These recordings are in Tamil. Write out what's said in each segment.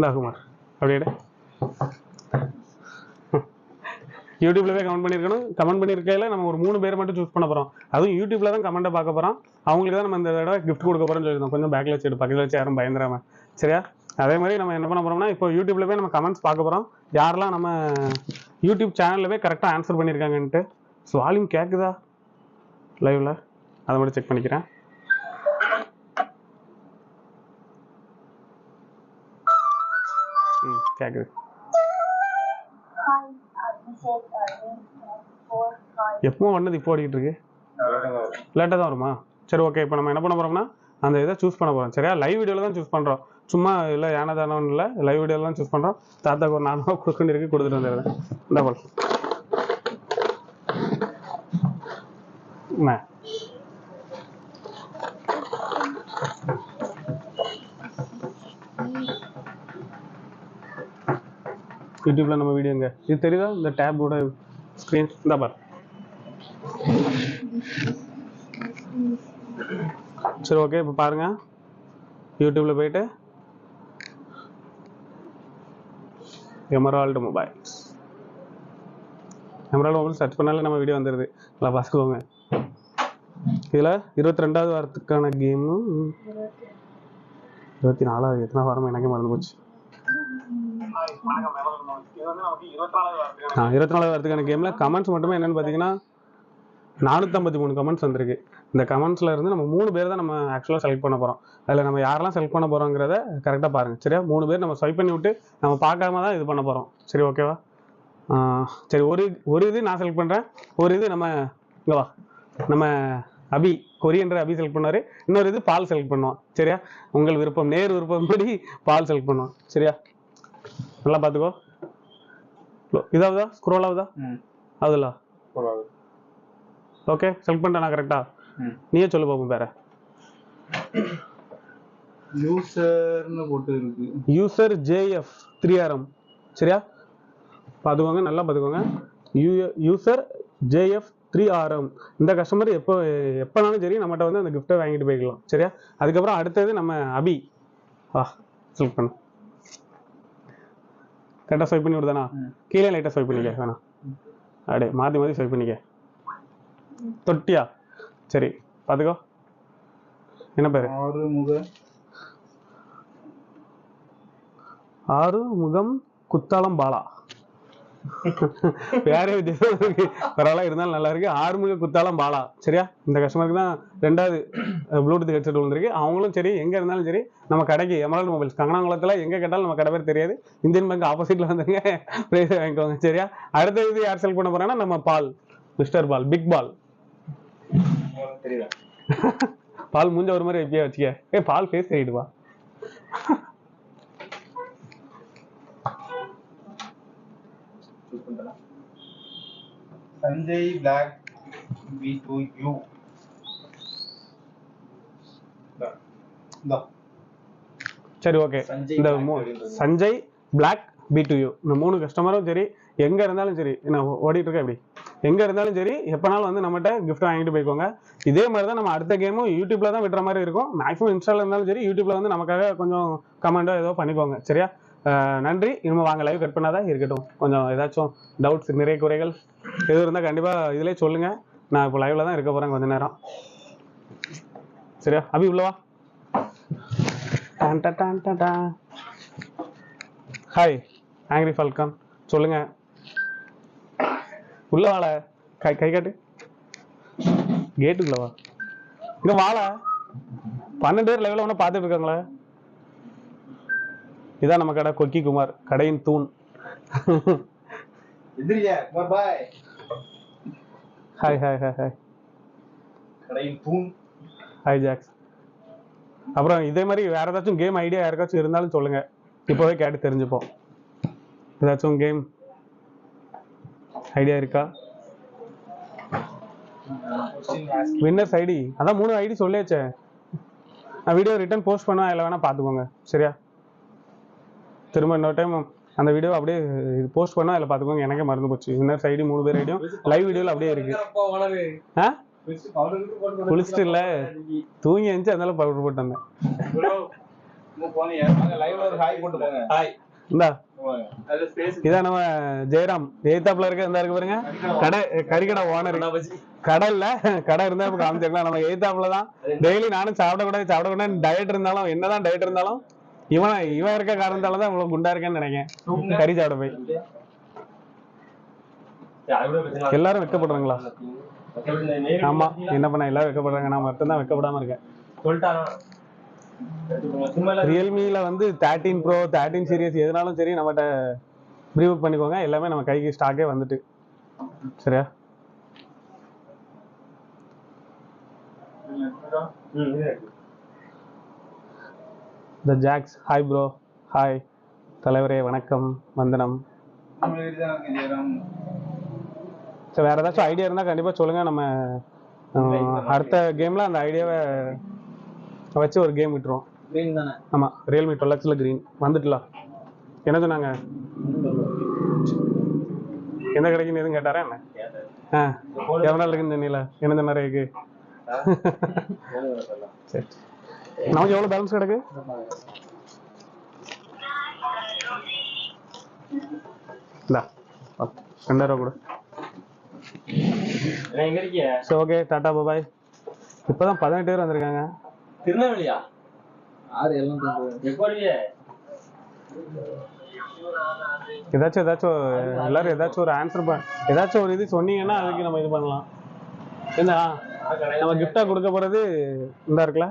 இந்தா அப்படியே. யூடியூப்லவே கமெண்ட் பண்ணியிருக்கணும் கமெண்ட் பண்ணியிருக்கையில நம்ம ஒரு மூணு பேர் மட்டும் சூஸ் பண்ண போறோம். அதுவும் யூடியூப்ல தான் கமெண்ட்டை பார்க்க போறோம். அவங்களுக்கு தான் நம்ம இந்த தடவை கிஃப்ட் கொடுக்க போறோம்னு சொல்லியிருந்தோம். கொஞ்சம் பேக்ல வச்சு பக்கத்தில் வச்சு யாரும் பயந்துடாம சரியா? அதே மாதிரி நம்ம என்ன பண்ண போறோம்னா இப்போ யூடியூப்ல போய் நம்ம கமெண்ட்ஸ் பார்க்க போறோம். யாரெல்லாம் நம்ம யூடியூப் சேனல்ல போய் கரெக்டாக ஆன்சர் பண்ணியிருக்காங்கன்ட்டு ஸோ வால்யூம் கேட்குதா லைவ்ல அதை மட்டும் செக் பண்ணிக்கிறேன். கேட்குது எப்பவும் வந்தது இப்போ ஓடிக்கிட்டு இருக்கு லேட்டாக தான் வருமா? சரி ஓகே இப்போ நம்ம என்ன பண்ண போறோம்னா அந்த இதை சூஸ் பண்ண போறோம். சரியா? லைவ் வீடியோவில் தான் சூஸ் பண்ணுறோம் சும்மா இல்லை ஏனா தானோன்னு இல்லை. லைவ் வீடியோவில் தான் சூஸ் பண்ணுறோம் தாத்தாக்கு ஒரு நானும் கொடுக்கணும் இருக்கு கொடுத்துட்டு வந்துடுறேன். இந்த போல் என்ன? யூடியூப்ல நம்ம வீடியோங்க. இது தெரியுதா? இந்த டேபோட ஸ்க்ரீன் இந்த பார். சரி ஓகே இப்போ பாருங்க. யூடியூப்ல போயிட்டு. Emerald Mobiles Emerald Mobile search பண்ணாலே நம்ம வீடியோ வந்துடுது நல்லா பார்த்துக்கோங்க இதில் இருபத்தி ரெண்டாவது வாரத்துக்கான கேமு இருபத்தி நாலாவது எத்தனை வாரம் எனக்கே மறந்து போச்சு. இருபத்தி நாலாவது வாரத்துக்கான கேமில் கமெண்ட்ஸ் மட்டுமே என்னன்னு பார்த்தீங்கன்னா நானூற்றம்பத்தி மூணு கமெண்ட்ஸ் வந்திருக்கு. இந்த கமெண்ட்ஸ்ல இருந்து நம்ம மூணு பேர் தான் நம்ம ஆக்சுவலாக செலக்ட் பண்ண போகிறோம் அதில் நம்ம யாரெல்லாம் செலக்ட் பண்ண போகிறோங்கிறத கரெக்டாக பாருங்க சரியா? மூணு பேர் நம்ம ஸ்வைப் பண்ணி விட்டு நம்ம பார்க்காம தான் இது பண்ண போகிறோம் சரி ஓகேவா சரி ஒரு ஒரு இது நான் செலக்ட் பண்ணுறேன் ஒரு இது நம்ம இங்கே வா. நம்ம அபி கொரியன்ற அபி செலக்ட் பண்ணாரு இன்னொரு இது பால் செலக்ட் பண்ணுவோம் சரியா? உங்கள் விருப்பம் நேர் விருப்பம் படி பால் செலக்ட் பண்ணுவோம் சரியா? நல்லா பார்த்துக்கோ. இதாவதா? ஸ்க்ரோல் ஆகுதா? அதுல. ஓகே செலக்ட் பண்ணிட்டேன் கரெக்டா. நீயே சொல்லு பாப்போம் பேர யூசர்னு போட்டு இருக்கு. யூசர் ஜேஎஃப் த்ரீ ஆர்எம் சரியா? பார்த்துக்கோங்க நல்லா பார்த்துக்கோங்க. U user JF three RM இந்த கஸ்டமர் எப்போ எப்போனாலும் சரி நம்மகிட்ட வந்து அந்த கிஃப்ட்டை வாங்கிட்டு போய்க்கலாம். சரியா? அதுக்கப்புறம் அடுத்தது நம்ம அபி வா செலக்ட் பண்ணு. கரெக்டாக ஸ்வைப் பண்ணி விடுதானா. கீழே லைட்டாக ஸ்வைப் பண்ணிக்க வேணாம். அப்படியே மாற்றி மாற்றி ஸ்வைப் பண்ணிக்க. தொட்டியா? சரி பார்த்துக்கோ என்ன பேர்? ஆறு முக ஆறு முகம் குத்தாலம் பாலா. வேற வித்தியாசம் இருக்கு. பரவாயில்ல இருந்தாலும் நல்லா இருக்கு. ஆறுமுக குத்தாலம் பாலா. சரியா? இந்த கஸ்டமருக்கு தான் ரெண்டாவது ப்ளூடூத் ஹெட்செட் விழுந்திருக்கு அவங்களும் சரி எங்க இருந்தாலும் சரி நம்ம கடைக்கு எமரால்டு மொபைல்ஸ் கங்கனாங்குளத்துல எங்க கேட்டாலும் நம்ம கடை பேர் தெரியாது. இந்தியன் பேங்க் ஆப்போசிட்ல வந்துருங்க. பிரைஸ் வாங்கிக்கோங்க. சரியா? அடுத்த இது யார் செல் பண்ண போறாங்கன்னா நம்ம பால் மிஸ்டர் பால் பிக் பால் பால் மூஞ்ச ஒரு மாதிரி எப்படியா வச்சுக்க. ஏ பால் ஃபேஸ் தெரியுதுவா சூஸ் பண்ணிட்டேனா Sanjay block V to U சரி ஓகே இந்த. Sanjay block B to U இந்த மூணு கஸ்டமரும் சரி எங்க இருந்தாலும் சரி நான் ஓடிட்டு இருக்கேன் இப்படி எங்க இருந்தாலும் சரி எப்பனாலும் வந்து நம்மகிட்ட gift வாங்கிட்டு போய்க்கோங்க. இதே மாதிரி தான் நம்ம அடுத்த கேமும் யூடியூப்ல தான் விடுற மாதிரி இருக்கும். மேக்ஸிமம் இன்ஸ்டால இருந்தாலும் சரி யூடியூப்ல வந்து நமக்காக கொஞ்சம் கமெண்டோ ஏதோ பண்ணிக்கோங்க. சரியா? நன்றி. இனிமேல் வாங்க லைவ் கட் பண்ணாதான் இருக்கட்டும். கொஞ்சம் ஏதாச்சும் டவுட்ஸ் நிறைய குறைகள் எதுவும் இருந்தால் கண்டிப்பா இதிலே சொல்லுங்க. நான் இப்போ லைவ்ல தான் இருக்க போறேன் கொஞ்ச நேரம். சரியா? அபி உள்ளவா டான் டான் டான் டான் ஹாய் ஆங்கிரி ஃபால்கான் சொல்லுங்க. உள்ள வாழ கை கை காட்டு. கேட்டுக்குள்ள வா. இங்க வாழ பன்னெண்டு பேர் லெவலில் ஒன்று பார்த்துட்டு இருக்காங்களே. இதான் நம்ம கடை. கொக்கி குமார் கடையின் தூண். ஹாய் ஹாய் ஹாய் ஹாய் கடையின் தூண். ஹாய் ஜாக்ஸ் அப்புறம் இதே மாதிரி வேற ஏதாச்சும் கேம் ஐடியா யாருக்காச்சும் இருந்தாலும் சொல்லுங்க. இப்போவே கேட்டு தெரிஞ்சுப்போம். ஏதாச்சும் கேம் ஐடியா இருக்கா? வின்னர்ஸ் ஐடி அதான் மூணு ஐடி சொல்லியாச்சே. நான் வீடியோ ரிட்டர்ன் போஸ்ட் பண்ணா அதில் வேணா பார்த்துக்கோங்க. சரியா? திரும்ப இன்னொரு டைம் அந்த வீடியோ அப்படியே இது போஸ்ட் பண்ணா அதில் பார்த்துக்கோங்க எனக்கே மறந்து போச்சு. வின்னர்ஸ் ஐடி மூணு பேர் ஐடியும் லைவ் வீடியோவில் அப்படியே இருக்கு. ஆ? குளிச்சுட்டு இல்ல தூங்கி எழுந்துச்சு அதனால பவுடர் போட்டு வந்தேன் இந்தா இதான் நம்ம ஜெயராம். எய்தாப்ல இருக்க இந்த இருக்கு பாருங்க. கடை கறிக்கடை ஓனர் கடை இல்ல கடை இருந்தா இப்ப காமிச்சிருக்கலாம். நம்ம எய்தாப்ல தான் டெய்லி நானும் சாப்பிடக்கூடாது சாப்பிடக்கூடாது டயட் இருந்தாலும் என்னதான் டயட் இருந்தாலும் இவன் இவன் இருக்க காரணத்தால தான் இவ்வளவு குண்டா இருக்கேன்னு நினைக்கிறேன். கறி சாப்பிட போய். எல்லாரும் வெக்கப்படுறாங்களா ஆமா என்ன பண்ண எல்லாரும் வெக்கப்படுறாங்க நான் மட்டும் தான் வெக்கப்படாம இருக்கேன். ரியல்மில வந்து தேர்ட்டீன் ப்ரோ தேர்ட்டீன் சீரியஸ் எதுனாலும் சரி நம்மகிட்ட ப்ரீபுக் பண்ணிக்கோங்க. எல்லாமே நம்ம கைக்கு ஸ்டாக்கே வந்துட்டு. சரியா? The Jacks hi bro hi தலைவரே வணக்கம். வந்தனம். சரி வேற ஏதாச்சும் ஐடியா இருந்தா கண்டிப்பா சொல்லுங்க. நம்ம அடுத்த கேம்ல அந்த ஐடியாவை வச்சு ஒரு கேம் விட்டுருவோம். Green தானே? ஆமா ரியல்மி டுவெல் எக்ஸ்ல கிரீன் வந்துட்டுலாம் என்ன சொன்னாங்க? எந்த கடைக்குன்னு எதுவும் கேட்டாரா என்ன? ஆ எவ்வளோ இருக்குன்னு சொன்னீங்களா என்ன சொன்னாரு சரி. நமக்கு எவ்வளோ பேலன்ஸ் கிடக்கு? ரெண்டாயிரம் ரூபா கொடு. சரி ஓகே டாடா பாபாய் இப்போதான் பதினெட்டு பேர் வந்திருக்காங்க. திருநெல்வேலியா? ஆறு ஏதாச்சும் ஏதாச்சும் எல்லாரும் ஏதாச்சும் ஒரு ஆன்சர் ஏதாச்சும் ஒரு இது சொன்னீங்கன்னா அதுக்கு நம்ம இது பண்ணலாம். என்ன நம்ம gift-ஆ கொடுக்க போறது இந்த இருக்குல்ல?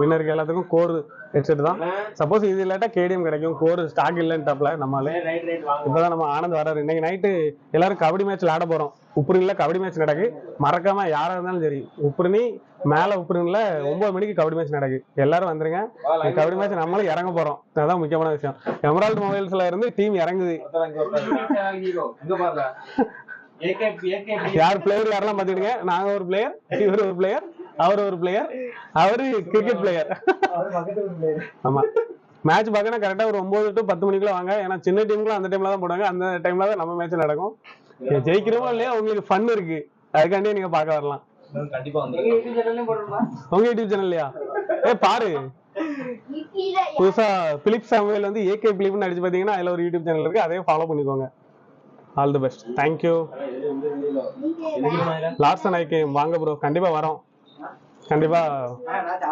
வின்னருக்கு எல்லாத்துக்கும் கோர் ஹெட்செட் தான். சப்போஸ் இது இல்லாட்டா கேடிஎம் கிடைக்கும். கோர் ஸ்டாக் இல்லைன்ட்டாப்ல நம்மளே. ரைட் ரைட் வாங்க. இப்பதான் நம்ம ஆனந்த் வராரு இன்னைக்கு நைட்டு எல்லாரும் கபடி மேட்ச் விளையாட போறோம். உப்புரில கபடி மேட்ச் நடக்கு. மறக்காம யாரா இருந்தாலும் சரி உப்புரினி மேல உப்புரினில ஒன்பது மணிக்கு கபடி மேட்ச் நடக்கு. எல்லாரும் வந்துருங்க. கபடி மேட்ச் நம்மளும் இறங்க போறோம். அதான் முக்கியமான விஷயம். எமரால்டு மொபைல்ஸ்ல இருந்து டீம் இறங்குது. யார் பிளேயர் யாரெல்லாம் பாத்துக்கிடுங்க நாங்க ஒரு பிளேயர் இவர் ஒரு பிளேயர் அவர் ஒரு பிளேயர் அவரு கிரிக்கெட் பிளேயர் ஆமா. மேட்ச் பார்க்கணும் கரெக்டா ஒரு ஒன்பது டு பத்து மணிக்குள்ள வாங்க. ஏன்னா சின்ன டீமுக்குலாம் அந்த டைம்ல தான் போடுவாங்க. அந்த டைம்ல தான் நம்ம மேட்ச் நடக்கும். ஜெயிக்கிறோமோ இல்லையா உங்களுக்கு ஃபன் இருக்கு. அதுக்காண்டியே நீங்க பார்க்க வரலாம். உங்க யூடியூப் சேனல் இல்லையா ஏ பாரு. புதுசா பிலிப் சாமுவேல் வந்து ஏகே பிலிப்னு அடிச்சு பாத்தீங்கன்னா அதுல ஒரு யூடியூப் சேனல் இருக்கு. அதையும் ஃபாலோ பண்ணிக்கோங்க. All the best thank you last ஐக்கே வாங்க ப்ரோ கண்டிப்பா வரோம். கண்டிப்பா.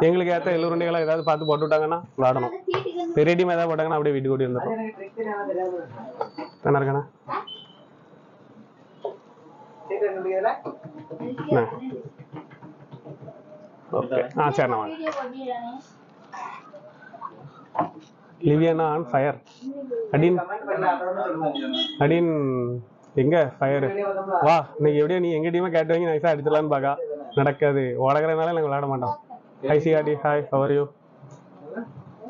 எங்களுக்கு ஏத்த எள்ளுருண்டைகளை ஏதாவது பார்த்து போட்டு விட்டாங்கன்னா விளாடணும். ரெடிமே ஏதாவது போட்டாங்கன்னா அப்படியே வீட்டுக்கு ஓடி வந்துடும் என்ன இருக்கானே ஓகே. ஆ சரிண்ணா வாங்க லிவியானா ஆன் ஃபயர். அடின். அடின் எங்க? ஃபயர். வா. இன்னைக்கு எப்படியோ நீ எங்க டீமே கேட்டு வாங்கி நைஸா அடிச்சிடலான்னு பாக்கா. நடக்காது. உலகிறனால நாங்க விளையாட மாட்டோம். ஆடி ஹாய் ஹவர் யூ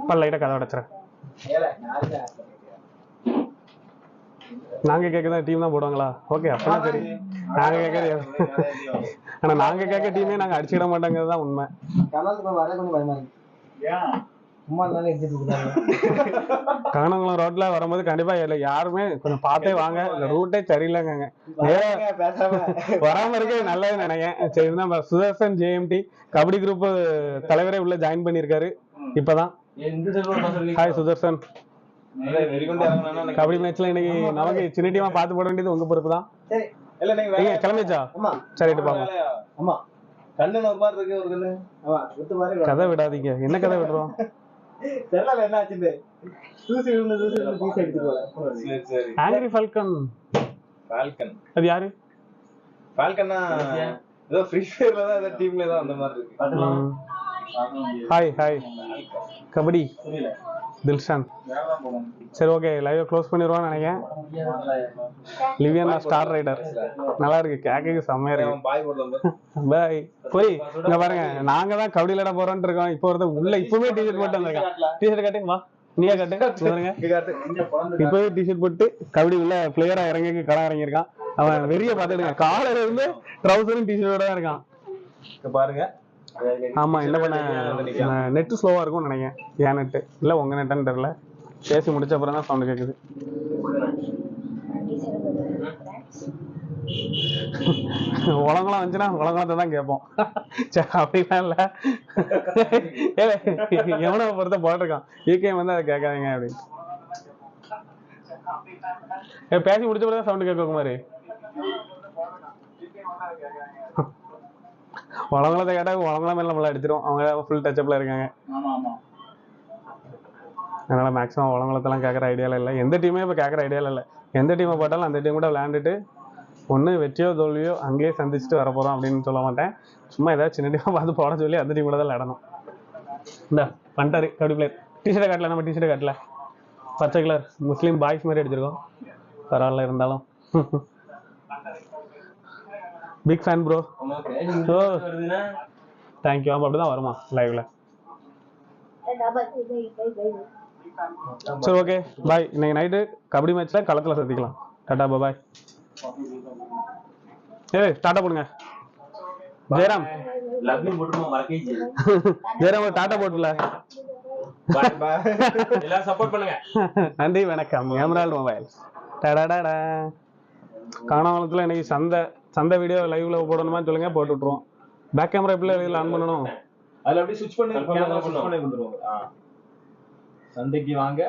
இப்போ லைட்டாக கதை உடச்சுறேன் நாங்க கேட்க டீம் தான் போடுவாங்களா? ஓகே அப்பனா சரி. நாங்க கேட்கறது ஆனா நாங்க கேட்க டீமே நாங்க அடிச்சிட மாட்டோங்கிறது தான் உண்மை. சும்மா எடுத்துட்டு இருக்காங்க. ரோட்ல வரும்போது கண்டிப்பா இல்ல யாருமே கொஞ்சம் பார்த்தே வாங்க. இந்த ரூட்டே சரியில்லைங்க வராம இருக்க நல்லது நினைக்கிறேன். சரி இருந்தா சுதர்சன் ஜேஎம்டி கபடி குரூப் தலைவரே உள்ள ஜாயின் பண்ணியிருக்காரு. இப்பதான். ஹாய் சுதர்சன். கபடி மேட்ச்ல இன்னைக்கு நமக்கு சின்ன டீமா பார்த்து போட வேண்டியது உங்க பொறுப்பு தான். சரி. கிளம்பிச்சா ஆமா. சரிட்டு பாங்க வேலையா? ஆமா. கண்ணு ஒரு மாதிரி இருக்கு ஒரு கண்ணு. ஆமா விட்டு பாரு. கதை விடாதீங்க. என்ன கதை விடுறோம்? தெரியல என்ன ஆச்சுன்னு. தூசி விழுந்து தூசி விழுந்து தூசி எடுத்துட்டு போல சரி சரி. ஆங்கிரி ஃபால்கன் ஃபால்கன் அது யாரு? ஃபால்கன்னா ஏதோ ஃப்ரீ ஃபயர்ல தான் ஏதோ டீம்ல தான் அந்த மாதிரி இருக்கு. Hi hi kabaddi. புரியல. தில்ஷான். சரி ஓகே லைவ் க்ளோஸ் பண்ணிடுவான்னு நினைக்கிறேன். லிவியனா ஸ்டார் ரைடர் நல்லா இருக்கு. கேக்கு செம்மையா இருக்கு. பாய். பாய் இங்க பாருங்க. நாங்க தான் கபடி விளையாட போறோம்னு இருக்கோம். இப்போ ஒருத்தர் உள்ள இப்பவே டிஷர்ட் போட்டு வந்திருக்கான். டிஷர்ட் காட்டு வா நீயே காட்டு பாருங்க. இப்பவே டிஷர்ட் போட்டு கபடி உள்ள பிளேயரா இறங்கி களம் இறங்கியிருக்கான். அவன் வெறிய பாத்துடுங்க காலையில இருந்து ட்ரௌசரும் டிஷர்ட்டோட தான் இருக்கான். பாருங்க. ஆமா என்ன பண்ண நெட் ஸ்லோவா இருக்கும்னு நினைக்கிறேன். என் நெட் இல்ல உங்க நெட்டான்னு தெரியல. பேசி முடிச்ச அப்புறம் தான் சவுண்ட் கேக்குது. உலகலாம் வந்துச்சுன்னா உலகத்தை தான் கேட்போம். அப்படிலாம் இல்லை. எவனை பொறுத்த போட்டிருக்கான். யூகே வந்து அதை கேட்காதீங்க அப்படின்னு பேசி முடிச்ச பிறகு தான் சவுண்டு கேட்க குமாரி. உலகத்தை கேட்டால் உலகலாம் மேலே நம்மள அடிச்சிரும். அவங்க ஃபுல் டச்சப்பில் இருக்காங்க. அதனால மேக்ஸிமம் உலகத்தெல்லாம் கேட்குற ஐடியாவில் இல்லை. எந்த டீமே இப்போ கேட்குற ஐடியாவில் இல்லை. எந்த டீமை போட்டாலும் அந்த டீம் கூட விளையாண்டுட்டு ஒன்று வெற்றியோ தோல்வியோ அங்கேயே சந்திச்சுட்டு வர போகிறோம் அப்படின்னு சொல்ல மாட்டேன். சும்மா ஏதாவது சின்ன டீமாக பார்த்து போட சொல்லி அந்த டீம் கூட தான் விளையாடணும். இந்த பண்ணிட்டாரு. கபடி பிளேயர் டிஷர்ட்டை காட்டல நம்ம டிஷர்ட்டை காட்டல. பச்சை கலர் முஸ்லீம் பாய்ஸ் மாதிரி அடிச்சிருக்கோம். பரவாயில்ல இருந்தாலும். Big fan bro oh thank you ஆமாம் அப்படி தான் வருமா லைவ்ல சரி ஓகே பாய் இன்னைக்கு நைட்டு கபடி மேட்ச்ல களத்துல சந்திக்கலாம். டாடா பாய் ஏய் டாட்டா போடுங்க. ஜெயராம். ஜெயராம் டாட்டா போட்டுல. பாய் பாய் எல்லாரும் சப்போர்ட் பண்ணுங்க. நன்றி வணக்கம். எமரால்டு மொபைல் டடாடா காணாமலத்தில் இன்னைக்கு சந்தை. சந்தை வீடியோ லைவ்ல போடணுமான்னு சொல்லுங்க போட்டு விட்ருவோம் பேக் கேமரா எப்படி இதில் ஆன் பண்ணணும்? அதுல அப்படியே சுவிட்ச் பண்ணி கேமரா சுவிட்ச் பண்ணி. சந்தைக்கு வாங்க.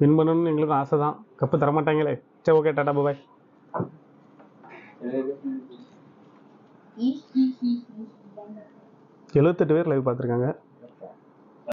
வின் பண்ணணும்னு எங்களுக்கும் ஆசை தான். கப்பு தர மாட்டாங்களே சரி ஓகே டாடா பாய் எழுபத்தெட்டு பேர் லைவ் பார்த்துருக்காங்க.